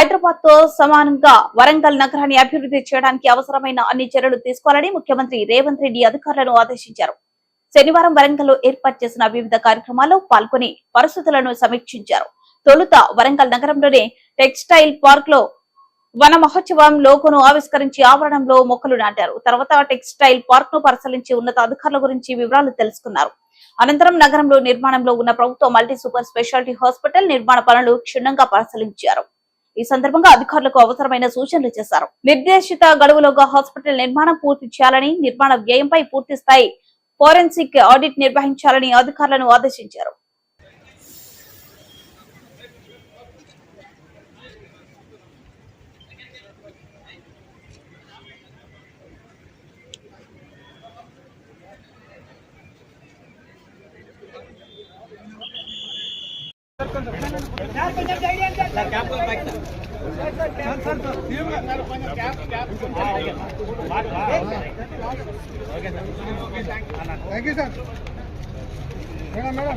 హైదరాబాద్తో సమానంగా వరంగల్ నగరాన్ని అభివృద్ధి చేయడానికి అవసరమైన అన్ని చర్యలు తీసుకోవాలని ముఖ్యమంత్రి రేవంత్ రెడ్డి అధికారులను ఆదేశించారు. శనివారం వరంగల్లో ఏర్పాటు చేసిన వివిధ కార్యక్రమాల్లో పాల్గొని పరిస్థితులను సమీక్షించారు. తొలుత వరంగల్ నగరంలోని టెక్స్టైల్ పార్క్లో వన మహోత్సవం లోకును ఆవిష్కరించి ఆవరణంలో మొక్కలు నాటారు. తర్వాత టెక్స్టైల్ పార్క్ను పరిశీలించి ఉన్నత అధికారుల గురించి వివరాలు తెలుసుకున్నారు. అనంతరం నగరంలో నిర్మాణంలో ఉన్న ప్రభుత్వ మల్టీ సూపర్ స్పెషాలిటీ హాస్పిటల్ నిర్మాణ పనులు క్షుణ్ణంగా పరిశీలించారు. ఈ సందర్భంగా అధికారులకు అవసరమైన సూచనలు చేశారు. నిర్దేశిత గడువులోగా హాస్పిటల్ నిర్మాణం పూర్తి చేయాలని నిర్మాణ వ్యయంపై పూర్తి స్థాయి ఫోరెన్సిక్ ఆడిట్ నిర్వహించాలని అధికారులను ఆదేశించారు. Thank you sir. Madam madam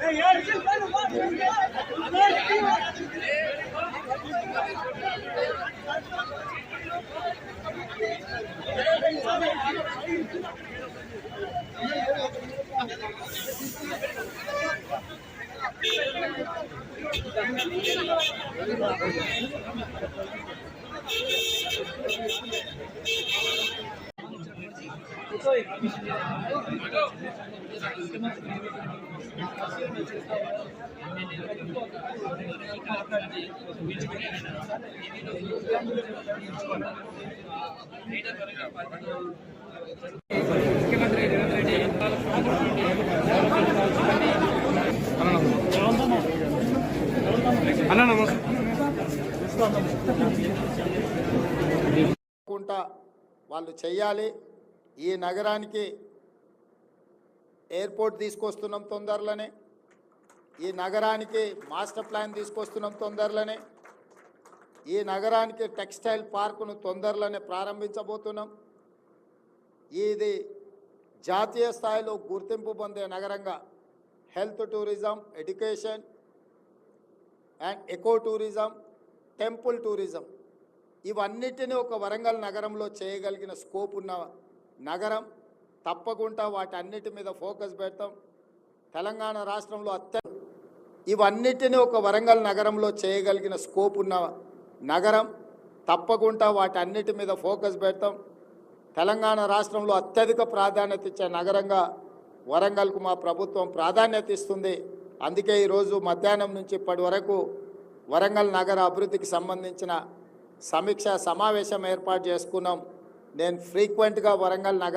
Hey, yeah, just let him up. Sir thank you అన్న నమస్తే కుంటా వాళ్ళు చెయ్యాలి. ఈ నగరానికి ఎయిర్పోర్ట్ తీసుకొస్తున్నాం తొందరలోనే. ఈ నగరానికి మాస్టర్ ప్లాన్ తీసుకొస్తున్నాం తొందరలోనే. ఈ నగరానికి టెక్స్టైల్ పార్కును తొందరలోనే ప్రారంభించబోతున్నాం. ఇది జాతీయ స్థాయిలో గుర్తింపు పొందే నగరంగా health tourism education and eco tourism temple tourism. ఇవన్నిటిని ఒక వరంగల్ నగరంలో చేయగలిగిన స్కోప్ ఉన్న నగరం తప్పకుండా వాటన్నిటి మీద ఫోకస్ పెడతాం. తెలంగాణ రాష్ట్రంలో అత్య ఇవన్నిటిని ఒక వరంగల్ నగరంలో చేయగలిగిన స్కోప్ ఉన్న నగరం తప్పకుండా వాటన్నిటి మీద ఫోకస్ పెడతాం. తెలంగాణ రాష్ట్రంలో అత్యధిక ప్రాధాన్యత ఇచ్చే నగరంగా వరంగల్కు మా ప్రభుత్వం ప్రాధాన్యత ఇస్తుంది. అందుకే ఈరోజు మధ్యాహ్నం నుంచి ఇప్పటి వరకు వరంగల్ నగర అభివృద్ధికి సంబంధించిన సమీక్ష సమావేశం ఏర్పాటు చేసుకున్నాం. నేను ఫ్రీక్వెంట్గా వరంగల్ నగర